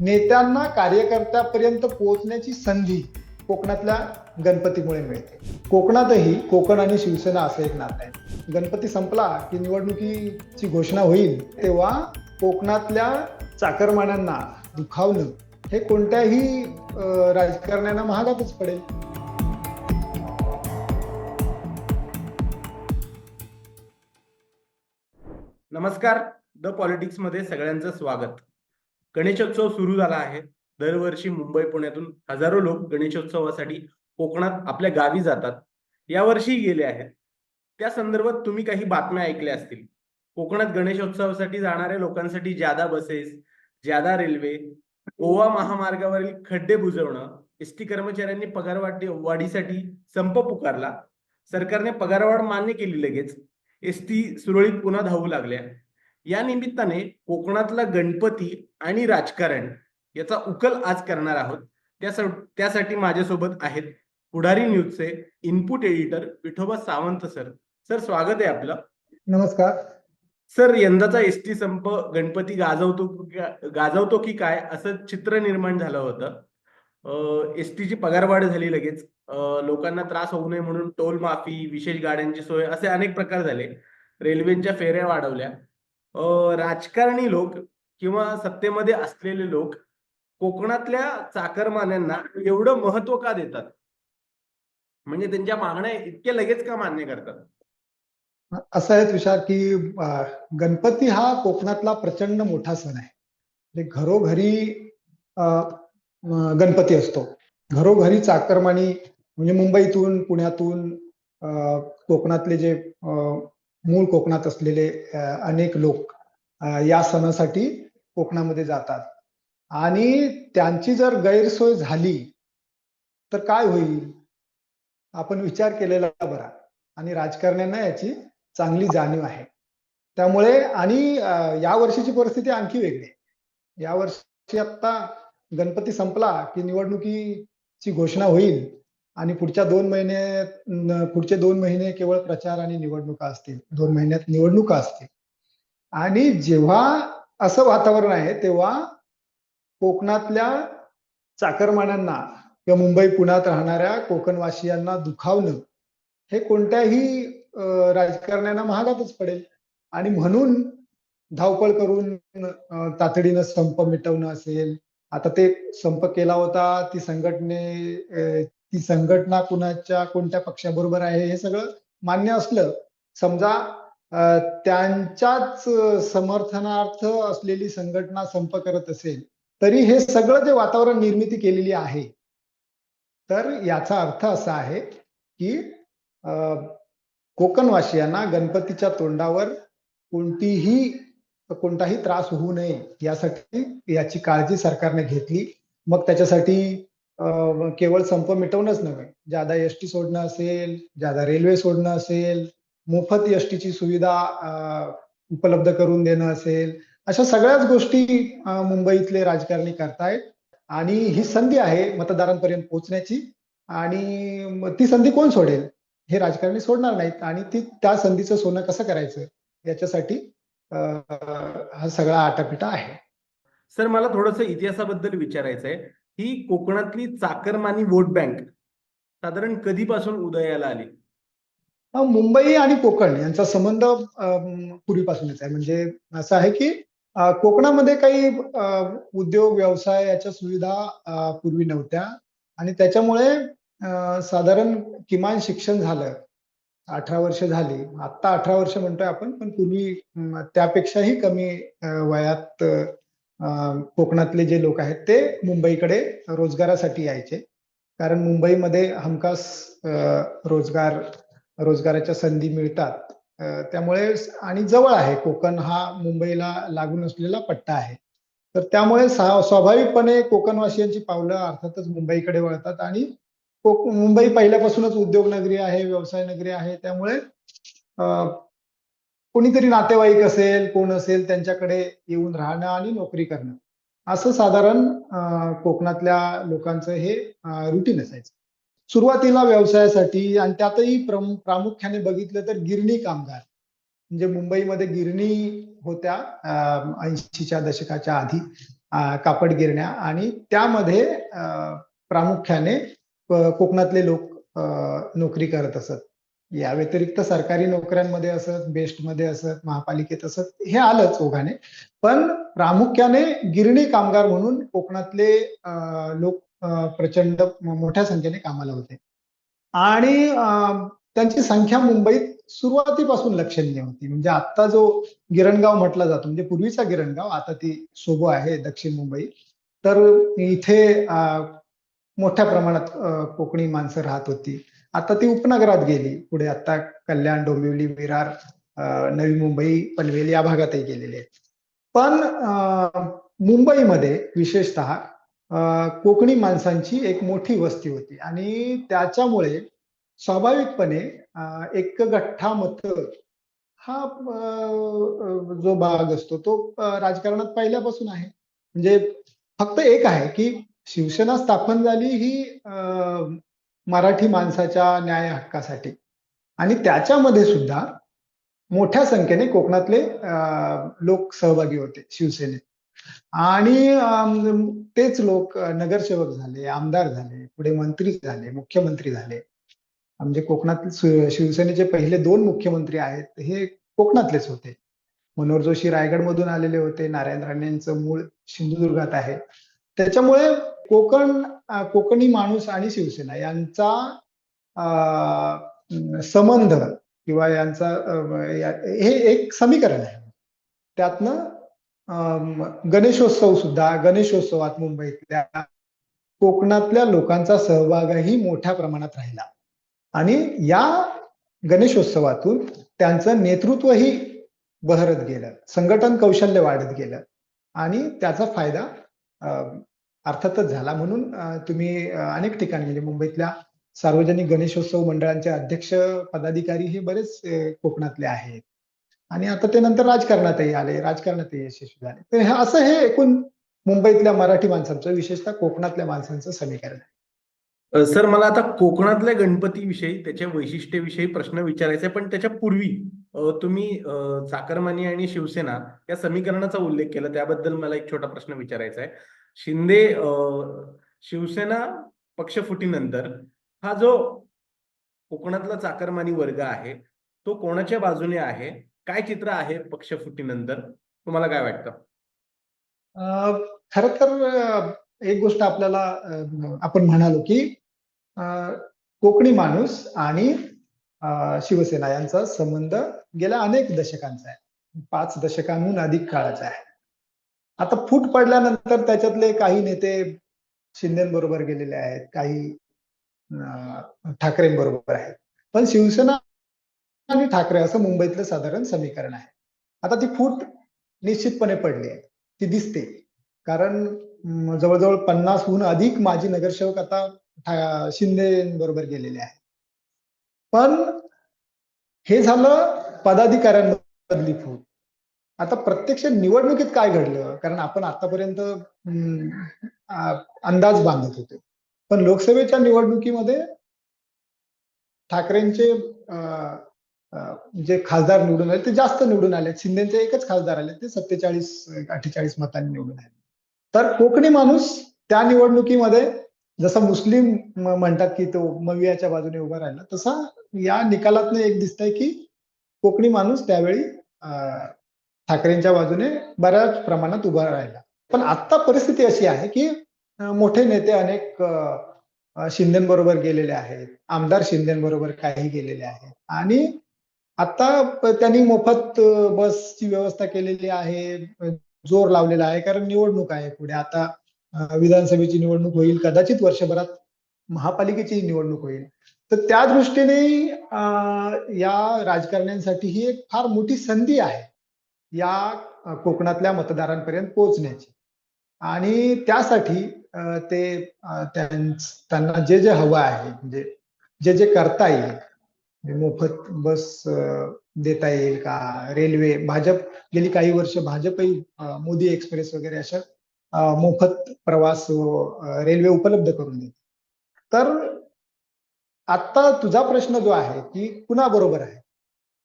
नेत्यांना कार्यकर्त्यापर्यंत पोहोचण्याची संधी कोकणातल्या गणपतीमुळे मिळते. कोकणातही कोकण आणि शिवसेना असं एक नातं आहे. गणपती संपला की निवडणुकीची घोषणा होईल तेव्हा कोकणातल्या चाकरमान्यांना दुखावणं हे कोणत्याही राजकारण्यांना महागातच पडेल. नमस्कार. द पॉलिटिक्समध्ये सगळ्यांचं स्वागत. गणेशोत्सव सुरू झाला आहे. दरवर्षी मुंबई पुण्यातून हजारो लोक गणेशोत्सवासाठी कोकणात आपल्या गावी जातात. यावर्षी गेले आहेत. त्या संदर्भात तुम्ही काही बातम्या ऐकल्या असतील. कोकणात गणेशोत्सवासाठी जाणाऱ्या लोकांसाठी ज्यादा बसेस ज्यादा रेल्वे गोवा महामार्गावरील खड्डे बुजवणं एस टी कर्मचाऱ्यांनी पगारवाढी वाढीसाठी संप पुकारला. सरकारने पगारवाढ मान्य केली लगेच. एस टी सुरळीत पुन्हा धावू लागल्या. या निमित्ताने कोकणातला गणपती आणि राजकारण याचा उकल आज करणार आहोत. त्यासा- त्यासाठी माझ्यासोबत आहेत Pudhari न्यूजचे input editor Vithoba Sawant sir sir स्वागत आहे आपलं. नमस्कार. सर यंदाचा एस टी संप गणपती गाजवतो गाजवतो की काय असं चित्र निर्माण झालं होतं. एस टीची पगारवाढ झाली लगेच. लोकांना त्रास होऊ नये म्हणून टोल माफी विशेष गाड्यांची सोय असे अनेक प्रकार झाले. रेल्वेच्या फेऱ्या वाढवल्या. राजकारणी लोक किंवा सत्तेमध्ये असलेले लोक कोकणातल्या चाकरमान्यांना एवढं महत्त्व का देतात? म्हणजे त्यांच्या मागण्या इतक्या लगेच का मान्य करतात? असा आहे तुषार की गणपती हा कोकणातला प्रचंड मोठा सण आहे. म्हणजे घरोघरी गणपती असतो. घरोघरी चाकरमानी म्हणजे मुंबईतून पुण्यातून कोकणातले जे मूळ कोकणात असलेले अनेक लोक या सणासाठी कोकणामध्ये जातात. आणि त्यांची जर गैरसोय झाली तर काय होईल? आपण विचार केलेला बरा. आणि राजकारण्यांना याची चांगली जाणीव आहे. त्यामुळे आणि या वर्षीची परिस्थिती आणखी वेगळी आहे. या वर्षी आता गणपती संपला की निवडणुकीची घोषणा होईल आणि पुढच्या दोन महिने पुढचे दोन महिने केवळ प्रचार आणि निवडणुका असतील. दोन महिन्यात निवडणुका असतील. आणि जेव्हा असं वातावरण आहे तेव्हा कोकणातल्या चाकरमान्यांना किंवा मुंबई पुण्यात राहणाऱ्या कोकणवासियांना दुखावणं हे कोणत्याही राजकारण्यांना महागातच पडेल. आणि म्हणून धावपळ करून तातडीनं संप मिटवणं असेल. आता ते संप केला होता ती संघटने ती संघटना कुणाच्या कोणत्या पक्षाबरोबर आहे हे सगळं मान्य असलं समजा त्यांच्याच समर्थनार्थ असलेली संघटना संप करत असेल तरी हे सगळं जे वातावरण निर्मिती केलेली आहे तर याचा अर्थ असा आहे की कोकणवासियांना गणपतीच्या तोंडावर कोणतीही कोणताही त्रास होऊ नये यासाठी याची काळजी सरकारने घेतली. मग त्याच्यासाठी केवळ संप मिटवणंच नव्हे. ज्यादा एस टी सोडणं असेल ज्यादा रेल्वे सोडणं असेल मोफत एस टीची सुविधा उपलब्ध करून देणं असेल अशा सगळ्याच गोष्टी मुंबईतले राजकारणी करतायत. आणि ही संधी आहे मतदारांपर्यंत पोहोचण्याची. आणि ती संधी कोण सोडेल? हे राजकारणी सोडणार नाहीत. आणि ती त्या संधीचं सोनं कसं करायचं? याच्यासाठी हा सगळा आटापिटा आहे. सर मला थोडंसं इतिहासाबद्दल विचारायचं आहे ही कोकणातली चाकरमानी वोट बँक साधारण कधीपासून उदयाला आली? मुंबई आणि कोकण यांचा संबंध पूर्वीपासूनच आहे. म्हणजे असं आहे की कोकणामध्ये काही उद्योग व्यवसाय याच्या सुविधा पूर्वी नव्हत्या. आणि त्याच्यामुळे साधारण किमान शिक्षण झालं. अठरा वर्ष झाली. आत्ता अठरा वर्ष म्हणतोय आपण पण पूर्वी त्यापेक्षाही कमी वयात कोकणातले जे लोक आहेत ते मुंबईकडे रोजगारासाठी यायचे. कारण मुंबईमध्ये हमखास रोजगार रोजगाराच्या संधी मिळतात. त्यामुळे आणि जवळ आहे. कोकण हा मुंबईला लागून असलेला पट्टा आहे. तर त्यामुळे स्वाभाविकपणे कोकणवासियांची पावलं अर्थातच मुंबईकडे वळतात आणि मुंबई पहिल्यापासूनच उद्योग नगरी आहे व्यवसाय नगरी आहे. त्यामुळे कोणीतरी नातेवाईक असेल कोण असेल त्यांच्याकडे येऊन राहणं आणि नोकरी करणं. असं साधारण कोकणातल्या लोकांचं हे रुटीन असायचं. सुरुवातीला व्यवसायासाठी आणि त्यातही प्रम- प्रामुख्याने बघितलं तर गिरणी कामगार. म्हणजे मुंबईमध्ये गिरणी होत्या ऐंशीच्या दशकाच्या आधी कापड गिरण्या आणि त्यामध्ये प्रामुख्याने कोकणातले लोक नोकरी करत असत. या व्यतिरिक्त सरकारी नोकऱ्यांमध्ये असत बेस्टमध्ये असत महापालिकेत असत हे आलंच ओघाने. पण प्रामुख्याने गिरणी कामगार म्हणून कोकणातले लोक प्रचंड मोठ्या संख्येने कामाला होते. आणि त्यांची संख्या मुंबईत सुरुवातीपासून लक्षणीय होती. म्हणजे आता जो गिरणगाव म्हटला जातो म्हणजे पूर्वीचा गिरणगाव आता ती सोबो आहे दक्षिण मुंबई. तर इथे मोठ्या प्रमाणात कोकणी माणसं राहत होती. आता ती उपनगरात गेली. पुढे आता कल्याण डोंबिवली विरार नवी मुंबई पनवेल या भागातही गेलेली आहे पण मुंबईमध्ये विशेषतः कोकणी माणसांची एक मोठी वस्ती होती. आणि त्याच्यामुळे स्वाभाविकपणे एक गठ्ठा मत हा जो भाग असतो तो राजकारणात पहिल्यापासून आहे. म्हणजे फक्त एक आहे की शिवसेना स्थापन झाली ही मराठी माणसाच्या न्याय हक्कासाठी. आणि त्याच्यामध्ये सुद्धा मोठ्या संख्येने कोकणातले लोक सहभागी होते शिवसेनेत. आणि तेच लोक नगरसेवक झाले आमदार झाले पुढे मंत्री झाले मुख्यमंत्री झाले. म्हणजे कोकणातील शिवसेनेचे पहिले दोन मुख्यमंत्री आहेत हे कोकणातलेच होते. मनोहर जोशी रायगडमधून आलेले होते नारायण राणेंचं मूळ सिंधुदुर्गात आहे. त्याच्यामुळे कोकण कोकणी माणूस आणि शिवसेना यांचा अं, संबंध किंवा यांचा हे एक समीकरण आहे. त्यातनं अं, गणेशोत्सव सुद्धा गणेशोत्सवात मुंबईतल्या कोकणातल्या लोकांचा सहभागही मोठ्या प्रमाणात राहिला. आणि या गणेशोत्सवातून त्यांचं नेतृत्वही बहरत गेलं. संघटन कौशल्य वाढत गेलं. आणि त्याचा फायदा अं, अर्थातच झाला. म्हणून तुम्ही अनेक ठिकाणी म्हणजे मुंबईतल्या सार्वजनिक गणेशोत्सव मंडळांचे अध्यक्ष पदाधिकारी हे बरेच कोकणातले आहेत. आणि आता ते नंतर राजकारणातही आले राजकारणातही यशस्वी झाले. तर हे असं हे एकूण मुंबईतल्या मराठी माणसांचं विशेषतः कोकणातल्या माणसांचं समीकरण आहे. सर मला आता कोकणातल्या गणपतीविषयी त्याच्या वैशिष्ट्यविषयी प्रश्न विचारायचा आहे. पण त्याच्या पूर्वी तुम्ही चाकरमानी आणि शिवसेना या समीकरणाचा उल्लेख केला. त्याबद्दल मला एक छोटा प्रश्न विचारायचा आहे. शिंदे अ, शिवसेना पक्षफुटीनंतर हा जो कोकणातला चाकरमानी वर्ग आहे तो कोणाच्या बाजूने आहे? काय चित्र आहे पक्षफुटीनंतर? तुम्हाला काय वाटतं? खर तर एक गोष्ट आपल्याला आपण म्हणालो की कोकणी माणूस आणि शिवसेना यांचा संबंध गेल्या अनेक दशकांचा आहे. पाच दशकांहून अधिक काळाचा आहे. आता फूट पडल्यानंतर त्याच्यातले काही नेते शिंदेबरोबर गेलेले आहेत काही ठाकरेंबरोबर आहेत. पण शिवसेना आणि ठाकरे असं मुंबईतलं साधारण समीकरण आहे. आता ती फूट निश्चितपणे पडली आहे. ती दिसते. कारण जवळजवळ पन्नासहून अधिक माजी नगरसेवक आता ठा- शिंदेबरोबर गेलेले आहेत. पण हे झालं पदाधिकाऱ्यांमधली फूट. आता प्रत्यक्ष निवडणुकीत काय घडलं? कारण आपण आतापर्यंत अंदाज बांधत होते. पण लोकसभेच्या निवडणुकीमध्ये ठाकरेंचे जे खासदार निवडून आले ते जास्त निवडून आले शिंदेचे एकच खासदार आले ते सत्तेचाळीस अठ्ठेचाळीस मतांनी निवडून आले. तर कोकणी माणूस त्या निवडणुकीमध्ये जसा मुस्लिम म्हणतात की तो मवियाच्या बाजूने उभा राहिला तसा या निकालातनं एक दिसतंय की कोकणी माणूस त्यावेळी ठाकरेंच्या बाजूने बऱ्याच प्रमाणात उभा राहिला. पण आता परिस्थिती अशी आहे की मोठे नेते अनेक शिंदेबरोबर गेलेले आहेत आमदार शिंदेबरोबर काही गेलेले आहेत. आणि आता त्यांनी मोफत बसची व्यवस्था केलेली आहे जोर लावलेला आहे कारण निवडणूक आहे पुढे. आता विधानसभेची निवडणूक होईल कदाचित वर्षभरात महापालिकेची निवडणूक होईल. तर त्या दृष्टीने या राजकारण्यांसाठी ही एक फार मोठी संधी आहे. या कोकणातल्या मतदारांपर्यंत पोहोचण्याची. आणि त्यासाठी ते त्यांना जे जे हवं आहे म्हणजे जे जे करता येईल म्हणजे मोफत बस देता येईल का? रेल्वे भाजप गेली काही वर्ष भाजपही मोदी एक्सप्रेस वगैरे अशा मोफत प्रवास रेल्वे उपलब्ध करून देते तर आता तुझा प्रश्न जो आहे की कुणाबरोबर आहे?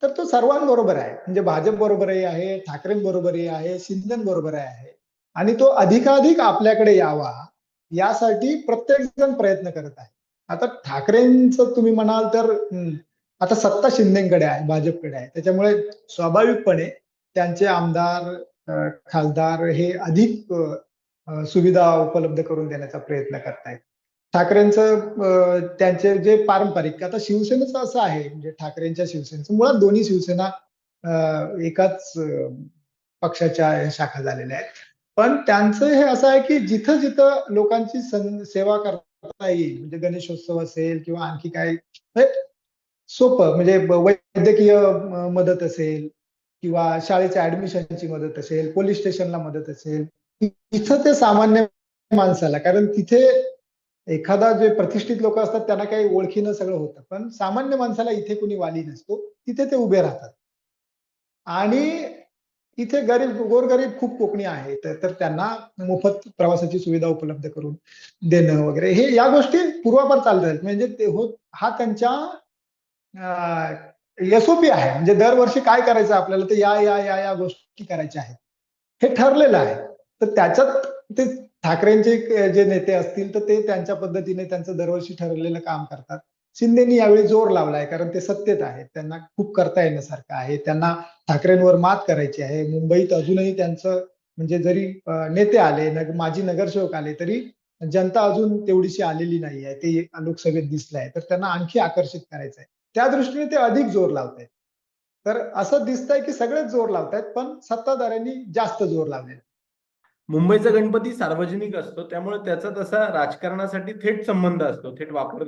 तर तो सर्वांबरोबर आहे. म्हणजे भाजप बरोबरही आहे ठाकरेंबरोबरही आहे शिंदेबरोबरही आहे. आणि तो अधिकाधिक आपल्याकडे यावा यासाठी प्रत्येक जण प्रयत्न करत आहे. आता ठाकरेंचं तुम्ही म्हणाल तर आता सत्ता शिंदेकडे आहे भाजपकडे आहे. त्याच्यामुळे स्वाभाविकपणे त्यांचे आमदार खासदार हे अधिक सुविधा उपलब्ध करून देण्याचा प्रयत्न करतायत. ठाकरेंचं त्यांचे जे पारंपरिक आता शिवसेनेचं असं आहे म्हणजे ठाकरेंच्या शिवसेनेचं मुळात दोन्ही शिवसेना एकाच पक्षाच्या शाखा झालेल्या आहेत. पण त्यांचं हे असं आहे की जिथं जिथं लोकांची सेवा करता येईल म्हणजे गणेशोत्सव असेल किंवा आणखी काय सोपं म्हणजे वैद्यकीय मदत असेल किंवा शाळेच्या ऍडमिशनची मदत असेल पोलीस स्टेशनला मदत असेल तिथं ते सामान्य माणसाला कारण तिथे एखादा जे प्रतिष्ठित लोक असतात त्यांना काही ओळखीनं सगळं होतं. पण सामान्य माणसाला इथे कोणी वाली नसतो तिथे ते उभे राहतात. आणि इथे गरीब गोरगरीब खूप कोकणी आहेत तर- त्यांना मोफत प्रवासाची सुविधा उपलब्ध करून देणं वगैरे हे या गोष्टी पूर्वापार चालत आहेत. म्हणजे ते हो हा त्यांच्या एसओपी आहे. म्हणजे दरवर्षी काय करायचं आपल्याला तर या या या या गोष्टी करायच्या आहेत. हे ठरलेलं आहे. तर त्याच्यात ते ठाकरेंचे जे नेते असतील तर ते त्यांच्या पद्धतीने त्यांचं दरवर्षी ठरलेलं काम करतात. शिंदेनी यावेळी जोर लावलाय कारण ते सत्तेत आहेत. त्यांना खूप करता येण्यासारखं आहे. त्यांना ठाकरेंवर मात करायची आहे. मुंबईत अजूनही त्यांचं म्हणजे जरी नेते आले नग माजी नगरसेवक आले तरी जनता अजून तेवढीशी आलेली नाही आहे. ते लोकसभेत दिसलं आहे. तर त्यांना आणखी आकर्षित करायचं आहे. त्या दृष्टीने ते अधिक जोर लावत आहेत. तर असं दिसतंय की सगळेच जोर लावतायत पण सत्ताधाऱ्यांनी जास्त जोर लावलेला मुंबईचा गणपती सार्वजनिक असतो त्यामुळे त्याचा तसा राजकारणासाठी थेट संबंध असतो थेट वापर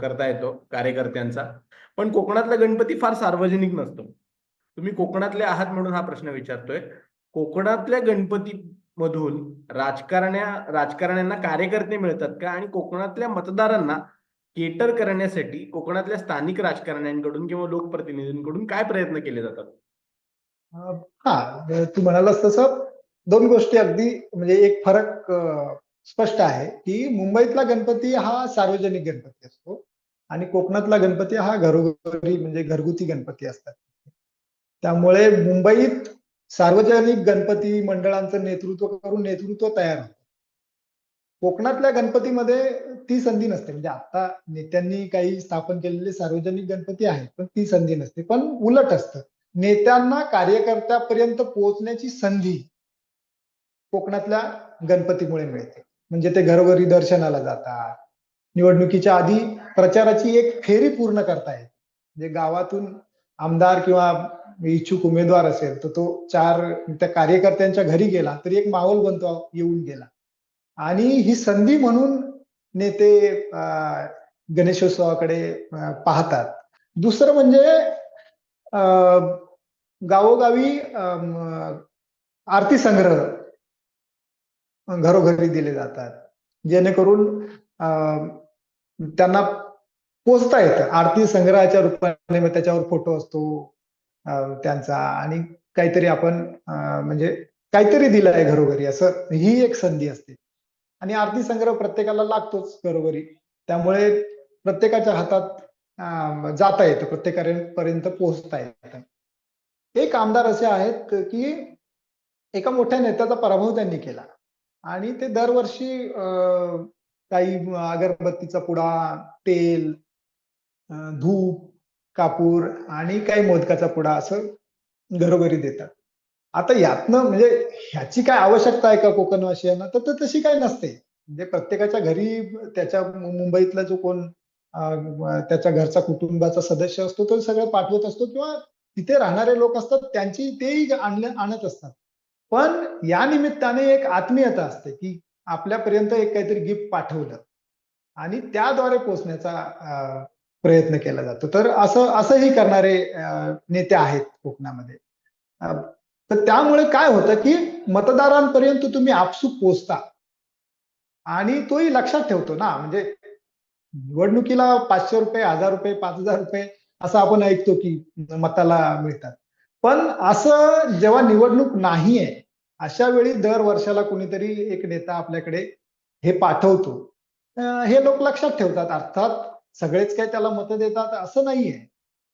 करता येतो कार्यकर्त्यांचा. पण कोकणातला गणपती फार सार्वजनिक नसतो. तुम्ही कोकणातले आहात म्हणून हा प्रश्न विचारतोय. कोकणातल्या गणपती मधून राजकारण्या राजकारण्यांना कार्यकर्ते मिळतात का? आणि कोकणातल्या मतदारांना केटर करण्यासाठी कोकणातल्या स्थानिक राजकारण्यांकडून किंवा लोकप्रतिनिधींकडून काय प्रयत्न केले जातात? हा तू म्हणालास तसं. दोन गोष्टी अगदी म्हणजे एक फरक स्पष्ट आहे की मुंबईतला गणपती हा सार्वजनिक गणपती असतो आणि कोकणातला गणपती हा घरोघरी म्हणजे घरगुती गणपती असतात. त्यामुळे मुंबईत सार्वजनिक गणपती मंडळांचं नेतृत्व करून नेतृत्व तयार होतं. कोकणातल्या गणपतीमध्ये ती संधी नसते. म्हणजे आता नेत्यांनी काही स्थापन केलेले सार्वजनिक गणपती आहेत पण ती संधी नसते. पण उलट असतं. नेत्यांना कार्यकर्त्यापर्यंत पोहोचण्याची संधी कोकणातल्या गणपतीमुळे मिळते. म्हणजे ते घरोघरी दर्शनाला जातात. निवडणुकीच्या आधी प्रचाराची एक फेरी पूर्ण करतायत म्हणजे गावातून आमदार किंवा इच्छुक उमेदवार असेल तर तो चार त्या कार्यकर्त्यांच्या घरी गेला तरी एक माहोल बनतो येऊन गेला. आणि ही संधी म्हणून नेते अं, गणेशोत्सवाकडे पाहतात. दुसरं म्हणजे अं, गावोगावी अं, आरती संग्रह घरोघरी दिले जातात. जेणेकरून त्यांना पोचता येतं. आरती संग्रहाच्या रूपाने मग त्याच्यावर फोटो असतो त्यांचा. आणि काहीतरी आपण म्हणजे काहीतरी दिलं आहे घरोघरी. असं ही एक संधी असते. आणि आरती संग्रह प्रत्येकाला लागतोच घरोघरी. त्यामुळे प्रत्येकाच्या हातात जाता येतं. प्रत्येकापर्यंत पोहोचता येतं. एक आमदार असे आहेत की एका मोठ्या नेत्याचा पराभव त्यांनी केला. आणि ते दरवर्षी काही अगरबत्तीचा पुडा तेल धूप कापूर आणि काही मोदकाचा पुडा असं घरोघरी देतात. आता यातनं म्हणजे ह्याची काय आवश्यकता आहे का कोकणवासियांना तर ते तशी काय नसते. म्हणजे प्रत्येकाच्या घरी त्याच्या मुंबईतला जो कोण त्याच्या घरचा कुटुंबाचा सदस्य असतो तो सगळं पाठवत असतो किंवा तिथे राहणारे लोक असतात त्यांची तेही आणले आणत असतात. पण या निमित्ताने एक आत्मीयता असते की आपल्यापर्यंत एक काहीतरी गिफ्ट पाठवलं. आणि त्याद्वारे पोचण्याचा प्रयत्न केला जातो. तर असं असंही करणारे नेते आहेत कोकणामध्ये. तर त्यामुळे काय होतं की मतदारांपर्यंत तुम्ही आपसूक पोचता. आणि तोही लक्षात ठेवतो ना. म्हणजे निवडणुकीला पाचशे रुपये हजार रुपये पाच हजार रुपये असं आपण ऐकतो की मताला मिळतात. पण असं जेव्हा निवडणूक नाहीये अशा वेळी दर वर्षाला कुणीतरी एक नेता आपल्याकडे हे पाठवतो. हे लोक लक्षात ठेवतात अर्थात सगळेच काय त्याला मतं देतात असं नाहीये.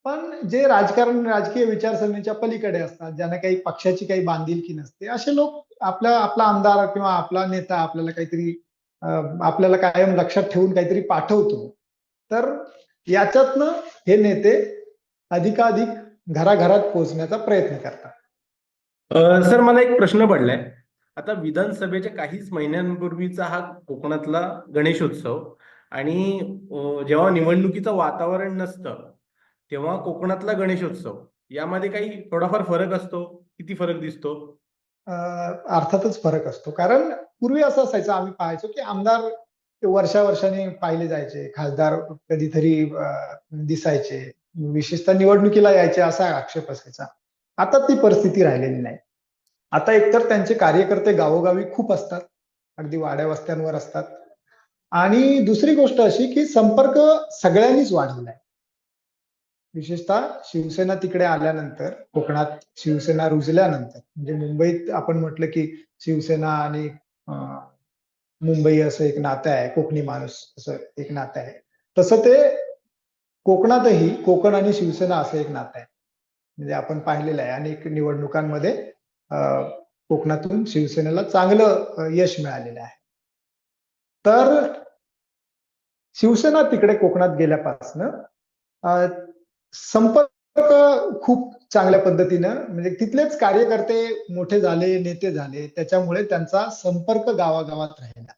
पण जे राजकारण राजकीय विचारसरणीच्या पलीकडे असतात ज्यांना काही पक्षाची काही बांधिलकी नसते असे लोक आपला आपला आमदार किंवा आपला नेता आपल्याला काहीतरी आपल्याला कायम लक्षात ठेवून काहीतरी पाठवतो. तर याच्यातनं हे नेते अधिकाधिक घराघरात पोहोचण्याचा प्रयत्न करतात. अ, सर मला एक प्रश्न पडलाय. आता विधानसभेच्या काहीच महिन्यांपूर्वीचा हा कोकणातला गणेशोत्सव आणि जेव्हा निवडणुकीचं वातावरण नसतं तेव्हा कोकणातला गणेशोत्सव यामध्ये काही थोडाफार फरक असतो? किती फरक दिसतो? अं, अर्थातच फरक असतो. कारण पूर्वी असं असायचं आम्ही पाहायचो की आमदार वर्षा वर्षाने पाहिले जायचे खासदार कधीतरी दिसायचे. विशेषतः निवडणुकीला यायचे असा आक्षेप असायचा. आता ती परिस्थिती राहिलेली नाही. आता एकतर त्यांचे कार्यकर्ते गावोगावी खूप असतात. अगदी वाड्या वस्त्यांवर असतात. आणि दुसरी गोष्ट अशी की संपर्क सगळ्यांनीच वाढलेला आहे विशेषतः शिवसेना तिकडे आल्यानंतर कोकणात शिवसेना रुजल्यानंतर म्हणजे मुंबईत आपण म्हटलं की शिवसेना आणि मुंबई असं एक नातं आहे कोकणी माणूस असं एक नातं आहे. तसं ते कोकणातही कोकण आणि शिवसेना असं एक नातं आहे. म्हणजे आपण पाहिलेलं आहे. अनेक निवडणुकांमध्ये कोकणातून शिवसेनेला चांगलं यश मिळालेलं आहे. तर शिवसेना तिकडे कोकणात गेल्यापासनं संपर्क खूप चांगल्या पद्धतीनं म्हणजे तिथलेच कार्यकर्ते मोठे झाले नेते झाले त्याच्यामुळे त्यांचा संपर्क गावागावात राहिला.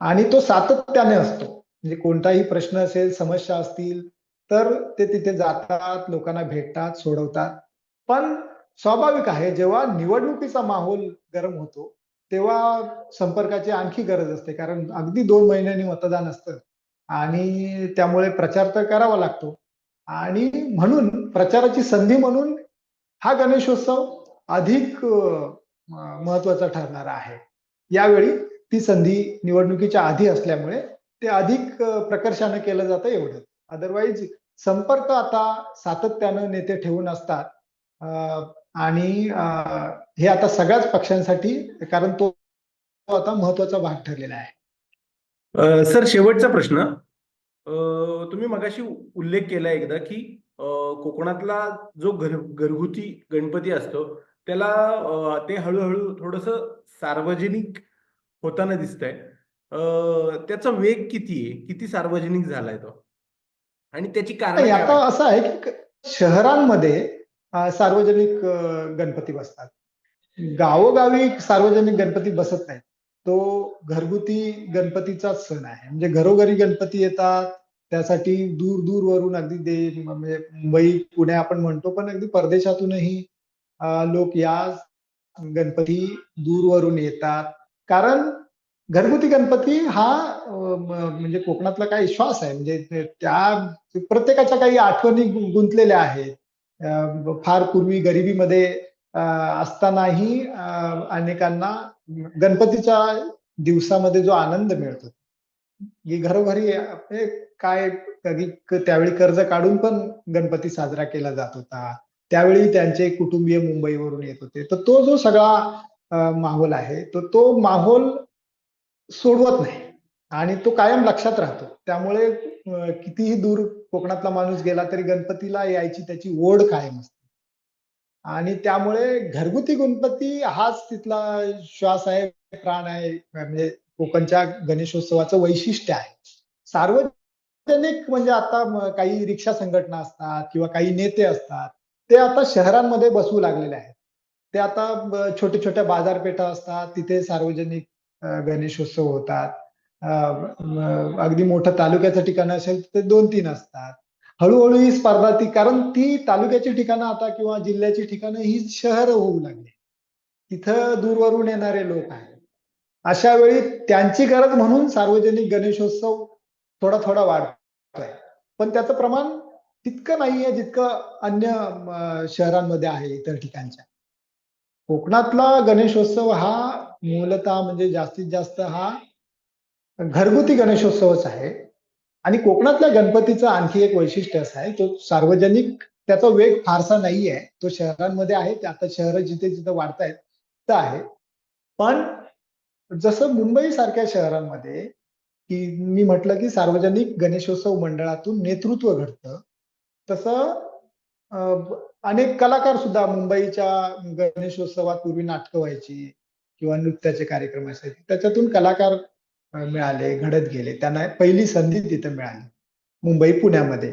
आणि तो सातत्याने असतो. म्हणजे कोणताही प्रश्न असेल समस्या असतील तर ते तिथे जातात लोकांना भेटतात सोडवतात. पण स्वाभाविक आहे जेव्हा निवडणुकीचा माहोल गरम होतो तेव्हा संपर्काची आणखी गरज असते. कारण अगदी दोन महिन्यांनी मतदान असतं आणि त्यामुळे प्रचार तर करावा लागतो. आणि म्हणून प्रचाराची संधी म्हणून हा गणेशोत्सव अधिक महत्त्वाचा ठरणारा आहे. यावेळी ती संधी निवडणुकीच्या आधी असल्यामुळे ते अधिक प्रकर्षाने केलं जातं एवढं. अदरवाईज संपर्क आता सातत्यानं नेते ठेवून असतात. आणि हे आता सगळ्याच पक्षांसाठी कारण तो आता महत्त्वाचा भाग ठरलेला आहे. सर शेवटचा प्रश्न. तुम्ही मगाशी उल्लेख केला एकदा की कोकणातला जो घर घरगुती गणपती असतो त्याला ते हळूहळू थोडस सार्वजनिक होताना दिसतंय. आहे त्याचा वेग किती आहे? किती सार्वजनिक झालाय तो? आणि त्याची कारण नाही आता? असं आहे की शहरांमध्ये सार्वजनिक गणपती बसतात. गावोगावी सार्वजनिक गणपती बसत नाहीत. तो घरगुती गणपतीचाच सण आहे. म्हणजे घरोघरी गणपती येतात. त्यासाठी दूर दूरवरून अगदी दे म्हणजे मुंबई पुणे आपण म्हणतो पण अगदी परदेशातूनही लोक या गणपती दूरवरून येतात. कारण घरगुती गणपती हा म्हणजे कोकणातला काही श्वास आहे. म्हणजे त्या प्रत्येकाच्या काही आठवणी गुंतलेल्या आहेत. फार पूर्वी गरिबीमध्ये असतानाही अनेकांना गणपतीच्या दिवसामध्ये जो आनंद मिळतो. की घरोघरी काय कधी त्यावेळी कर्ज काढून पण गणपती साजरा केला जात होता. त्यावेळी त्यांचे कुटुंबीय मुंबईवरून येत होते. तर तो जो सगळा माहोल आहे तर तो माहोल सोडवत नाही. आणि तो कायम लक्षात राहतो. त्यामुळे कितीही दूर कोकणातला माणूस गेला तरी गणपतीला यायची त्याची ओढ कायम असते. आणि त्यामुळे घरगुती गणपती हाच तिथला श्वास आहे प्राण आहे म्हणजे कोकणच्या गणेशोत्सवाचं वैशिष्ट्य आहे. सार्वजनिक म्हणजे आता काही रिक्षा संघटना असतात किंवा काही नेते असतात ते आता शहरांमध्ये बसू लागलेले आहेत. ते आता छोट्या छोट्या बाजारपेठा असतात तिथे सार्वजनिक गणेशोत्सव होतात. अगदी मोठं तालुक्याचं ठिकाण असेल तर दोन तीन असतात. हळूहळू ही स्पर्धा ती कारण ती तालुक्याची ठिकाणं आता किंवा जिल्ह्याची ठिकाणं ही शहर होऊ लागली. तिथं दूरवरून येणारे लोक आहेत. अशा वेळी त्यांची गरज म्हणून सार्वजनिक गणेशोत्सव थोडा थोडा वाढतोय. पण त्याचं प्रमाण तितकं नाहीये जितकं अन्य शहरांमध्ये आहे इतर ठिकाणच्या. कोकणातला गणेशोत्सव हा मूलतः म्हणजे जास्तीत जास्त हा घरगुती गणेशोत्सवच आहे. आणि कोकणातल्या गणपतीचं आणखी एक वैशिष्ट्य असं आहे तो सार्वजनिक त्याचा वेग फारसा नाही आहे तो शहरांमध्ये आहे ते आता शहर जिथे जिथे वाढतायत तिथं आहे. पण जसं मुंबई सारख्या शहरांमध्ये की मी म्हटलं की सार्वजनिक गणेशोत्सव मंडळातून नेतृत्व घडतं तसं अं, अनेक कलाकार सुद्धा मुंबईच्या गणेशोत्सवात पूर्वी नाटकं व्हायची किंवा नृत्याचे कार्यक्रम असायचे. त्याच्यातून कलाकार मिळाले घडत गेले. त्यांना पहिली संधी तिथे मिळाली. मुंबई पुण्यामध्ये.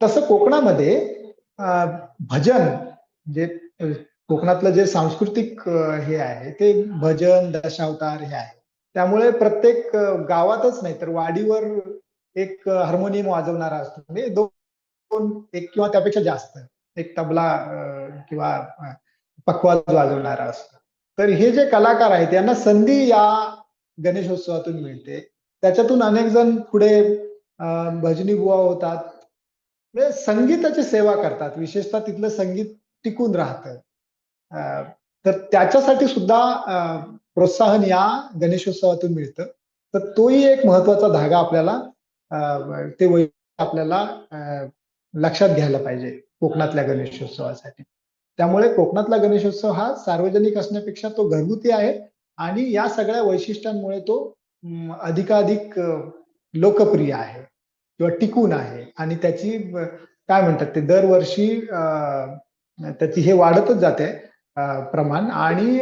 तसं कोकणामध्ये भजन म्हणजे कोकणातलं जे सांस्कृतिक हे आहे ते भजन दशावतार हे आहे. त्यामुळे प्रत्येक गावातच नाही तर वाडीवर एक हार्मोनियम वाजवणारा असतो. म्हणजे दोन एक किंवा त्यापेक्षा जास्त एक तबला किंवा अं, वाजवणारा असतो. तर हे जे कलाकार आहेत यांना संधी या गणेशोत्सवातून मिळते. त्याच्यातून अनेक जण पुढे भजनी बुवा होतात. म्हणजे संगीताची सेवा करतात. विशेषतः तिथलं संगीत टिकून राहतं. तर त्याच्यासाठी सुद्धा प्रोत्साहन या गणेशोत्सवातून मिळतं. तर तोही एक महत्त्वाचा धागा आपल्याला ते वै आपल्याला लक्षात घ्यायला पाहिजे कोकणातल्या गणेशोत्सवासाठी. त्यामुळे कोकणातला गणेशोत्सव हा सार्वजनिक असण्यापेक्षा तो घरगुती आहे आणि या सगळ्या वैशिष्ट्यांमुळे तो अधिकाधिक लोकप्रिय आहे किंवा टिकून आहे. आणि त्याची काय म्हणतात ते दरवर्षी त्याची हे वाढतच जाते प्रमाण. आणि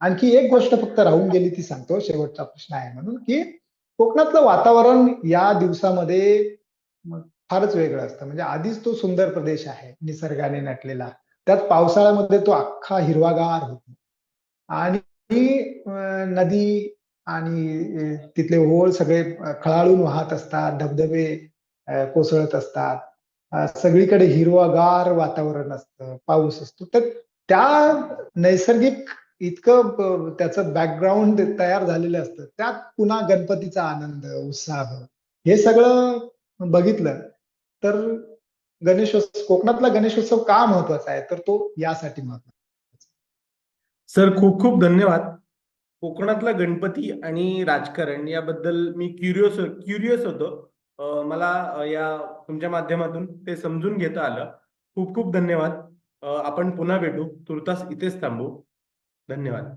आणखी एक गोष्ट फक्त राहून गेली ती सांगतो शेवटचा प्रश्न आहे म्हणून की कोकणातलं वातावरण या दिवसामध्ये फारच वेगळं असतं. म्हणजे आधीच तो सुंदर प्रदेश आहे निसर्गाने नटलेला. त्यात पावसाळ्यामध्ये तो अख्खा हिरवागार होतो. आणि नदी आणि तिथले ओळ सगळे खळाळून वाहत असतात धबधबे कोसळत असतात. सगळीकडे हिरवागार वातावरण असतं पाऊस असतो. तर त्या नैसर्गिक इतकं त्याचं बॅकग्राऊंड तयार झालेलं असतं. त्यात पुन्हा गणपतीचा आनंद उत्साह हे सगळं बघितलं. तर गणेशोत्सव कोकणातला गणेशोत्सव का महत्त्वाचा आहे? तर तो यासाठी महत्त्वाचा सर खूप खूप धन्यवाद. कोकणातला गणपती आणि राजकारण याबद्दल मी क्युरियस क्युरियस होतो. मला या तुमच्या माध्यमातून ते समजून घेता आलं. खूप खूप धन्यवाद. आपण पुन्हा भेटू. तुर्तास इथेच थांबू. धन्यवाद.